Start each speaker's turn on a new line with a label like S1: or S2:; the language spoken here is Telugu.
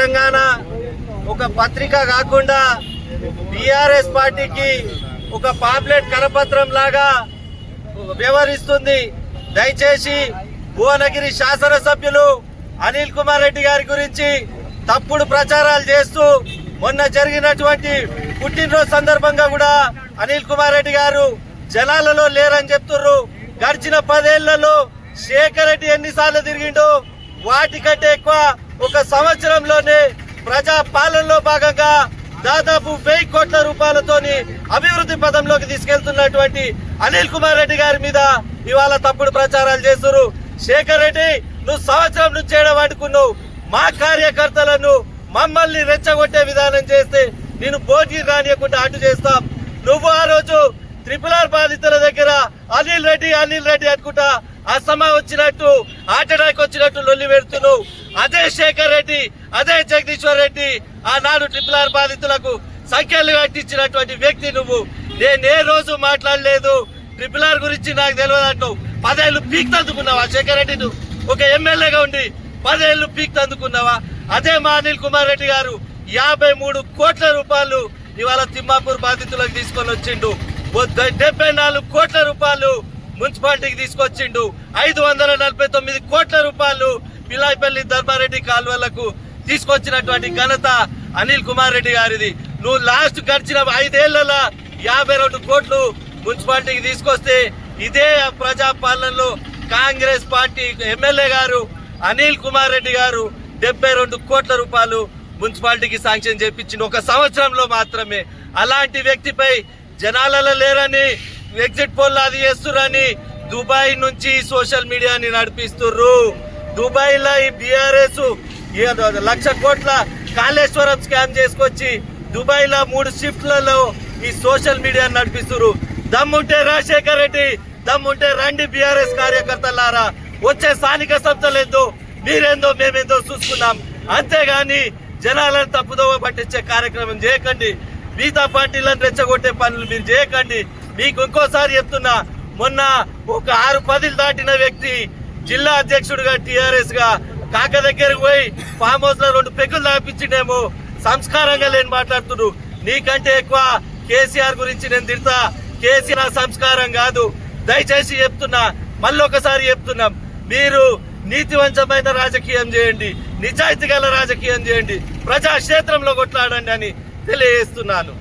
S1: తెలంగాణ ఒక పత్రిక కాకుండా బీఆర్ఎస్ పార్టీకి ఒక పాంప్లెట్ కరపత్రం లాగా వ్యవహరిస్తుంది. దయచేసి భువనగిరి శాసనసభ్యులు అనిల్ కుమార్ రెడ్డి గారి గురించి తప్పుడు ప్రచారాలు చేస్తూ మొన్న జరిగినటువంటి పుట్టినరోజు సందర్భంగా కూడా అనిల్ కుమార్ రెడ్డి గారు జనాలలో లేరని చెప్తుర్రు. గడిచిన పదేళ్ళలో శేఖర్ రెడ్డి ఎన్నిసార్లు తిరిగిండో? వాటికంటే ఎక్కువ ఒక సంవత్సరంలోనే ప్రజా పాలనలో భాగంగా దాదాపు వెయ్యి కోట్ల రూపాయలతోని అభివృద్ధి పదంలోకి తీసుకెళ్తున్నటువంటి అనిల్ కుమార్ రెడ్డి గారి మీద ఇవాళ తప్పుడు ప్రచారాలు చేస్తున్నారు. శేఖర్ రెడ్డి నువ్వు సంవత్సరం నుంచి ఏడవాడుకున్నావు. మా కార్యకర్తలను మమ్మల్ని రెచ్చగొట్టే విధానం చేస్తే నేను పోటీ రానియకుండా అడ్డు చేస్తాం. నువ్వు ఆ రోజు ట్రిపుల్ ఆర్ బాధితుల దగ్గర అనిల్ రెడ్డి అనిల్ రెడ్డి అనుకుంటా అసమ వచ్చినట్టు ఆటడానికి అటాక్ వచ్చినట్టు లొల్లి పెడుతున్నావు. అదే శేఖర్ రెడ్డి అదే జగదీశ్వర్ రెడ్డి ఆనాడు ట్రిపుల్ ఆర్ బాధితులకు సంఖ్యలు కట్టించినటువంటి వ్యక్తి నువ్వు. నేను ఏ రోజు మాట్లాడలేదు. ట్రిపుల్ ఆర్ గురించి నాకు తెలియదు అంటావు పదేళ్ళు పీక్ తందుకున్నావా శేఖర్ రెడ్డి నువ్వు? ఒక ఎమ్మెల్యేగా ఉండి పదేళ్ళు పీక్ తందుకున్నావా అదే మా అనిల్ కుమార్ రెడ్డి గారు యాభై మూడు కోట్ల రూపాయలు ఇవాళ తిమ్మాపూర్ బాధితులకు తీసుకొని వచ్చిండు. డెబ్బై నాలుగు కోట్ల రూపాయలు మున్సిపాలిటీకి తీసుకొచ్చిండు. ఐదు వందల నలభై తొమ్మిది కోట్ల రూపాయలు పిల్లాయిపల్లి ధర్మారెడ్డి కాలువలకు తీసుకొచ్చినటువంటి ఘనత అనిల్ కుమార్ రెడ్డి గారిది. నువ్వు లాస్ట్ గడిచిన ఐదేళ్ళ యాభై రెండు కోట్లు మున్సిపాలిటీకి తీసుకొస్తే ఇదే ప్రజాపాలనలో కాంగ్రెస్ పార్టీ ఎమ్మెల్యే గారు అనిల్ కుమార్ రెడ్డి గారు డెబ్బై రెండు కోట్ల రూపాయలు మున్సిపాలిటీకి శాంక్షన్ చేపించింది ఒక సంవత్సరంలో మాత్రమే. అలాంటి వ్యక్తిపై జనాలలో లేరని ఎగ్జిట్ పోల్ అది చేస్తురని దుబాయ్ నుంచి సోషల్ మీడియాని నడిపిస్తుర్రు. దుబాయ్లో ఈ బీఆర్ఎస్ లక్ష కోట్ల కాళేశ్వరం స్కామ్ చేసుకొచ్చి దుబాయ్లో మూడు షిఫ్ట్లలో ఈ సోషల్ మీడియాని నడిపిస్తుర్రు. దమ్ముంటే రాజశేఖర్ రెడ్డి దమ్ముంటే రండి బీఆర్ఎస్ కార్యకర్తలారా. వచ్చే స్థానిక సంస్థలేందో మీరేందో మేమేందో చూసుకున్నాం అంతేగాని జనాలను తప్పుదోవ పట్టించే కార్యక్రమం చేయకండి. మిగతా పార్టీలను రెచ్చగొట్టే పనులు మీరు చేయకండి. మీకు ఇంకోసారి చెప్తున్నా మొన్న ఒక ఆరు పదిలు దాటిన వ్యక్తి జిల్లా అధ్యక్షుడిగా టిఆర్ఎస్గా కాక దగ్గరకు పోయి ఫామ్ హౌస్లో రెండు పెగ్గులు దాపించిండేమో సంస్కారంగా లేని మాట్లాడుతుడు. నీకంటే ఎక్కువ కేసీఆర్ గురించి నేను తిడతా. కేసీఆర్ సంస్కారం కాదు. దయచేసి చెప్తున్నా మళ్ళొకసారి చెప్తున్నాం. మీరు నీతివంతమైన రాజకీయం చేయండి. నిజాయితీ గల రాజకీయం చేయండి. ప్రజాక్షేత్రంలో కొట్లాడండి అని తెలియజేస్తున్నాను.